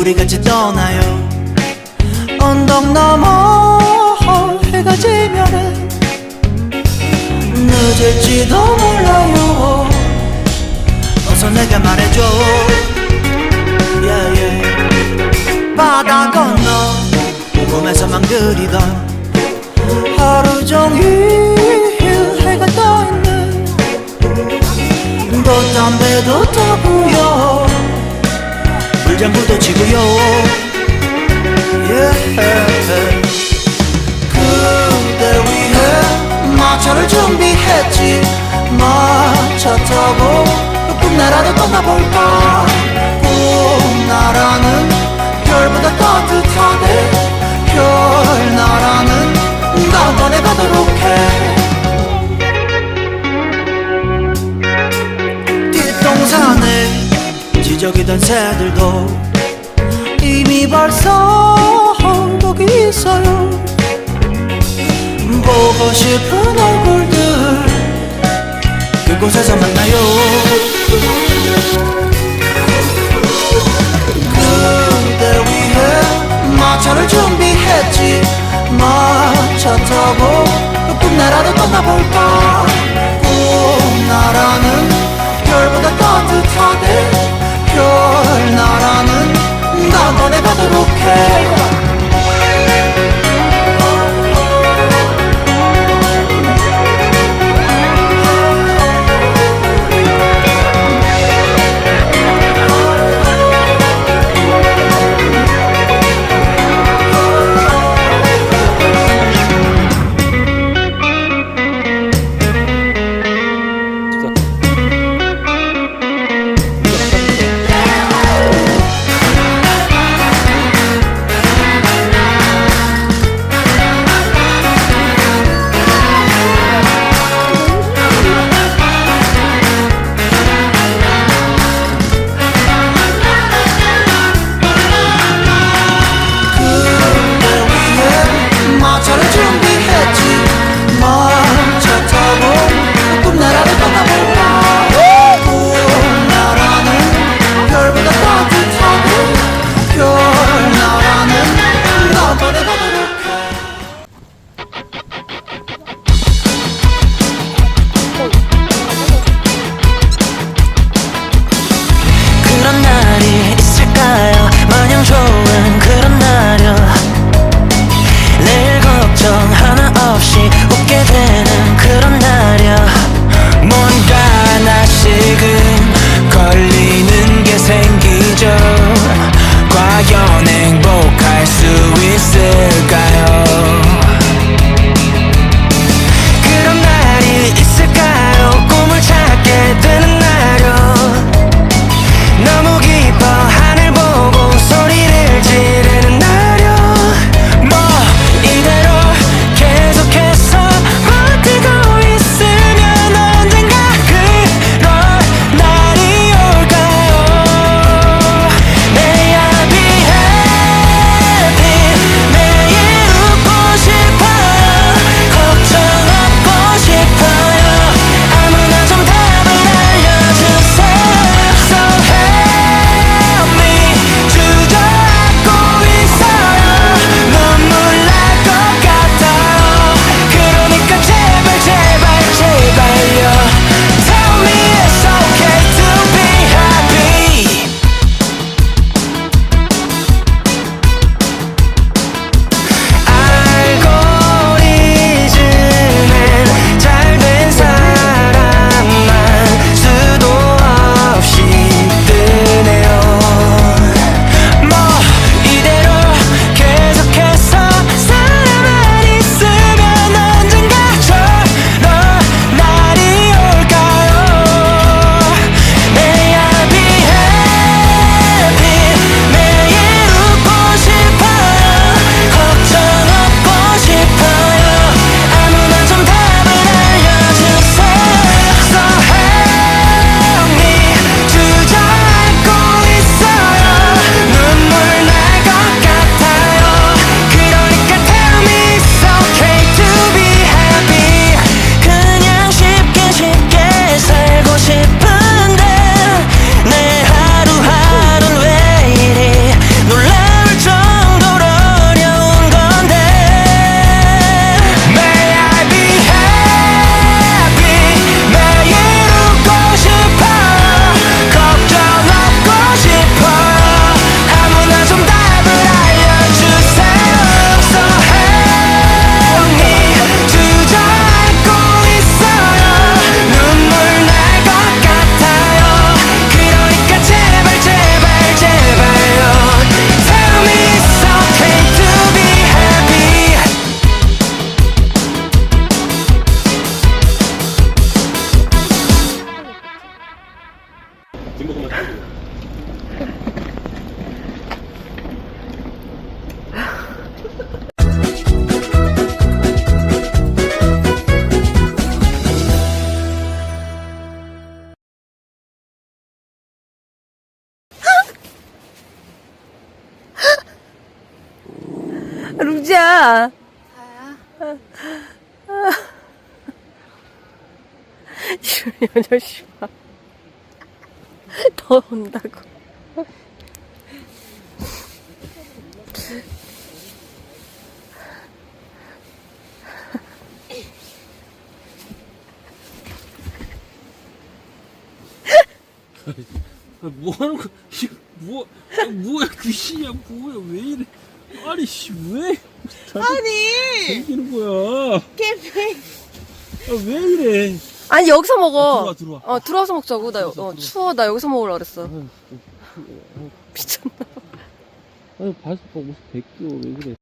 우리 같이 떠나요. 언덕 넘어 해가 지면은 늦을지도 몰라요. 어서 내가 말해줘. Yeah, yeah. 바다 건너 꿈에서만 그리던 지저귀던 새들도 이미 벌써 거기 있어요. 보고 싶은 얼굴들 그곳에서 만나요. 그대 위해 마차를 준비했지. 마차 타고 꿈나라도 떠나볼까? 꿈나라는 별보다 따뜻하대 가 룽지야. 이런 여자씨 봐. 더 온다고. 아, 뭐 하는 거야? 씨, 뭐, 야, 뭐야, 귀신이야, 뭐야, 왜 이래? 아니, 씨, 왜? 아니 생기는 거야? 캠핑 아, 왜 이래? 아니 여기서 먹어. 아, 들어와, 들어와. 어 들어와서 먹자고. 나 여- 들어와, 어, 들어와. 추워. 나 여기서 먹으려 그랬어. 아유, 미쳤나? 아유, 바스 옷 벗겨, 왜 그래?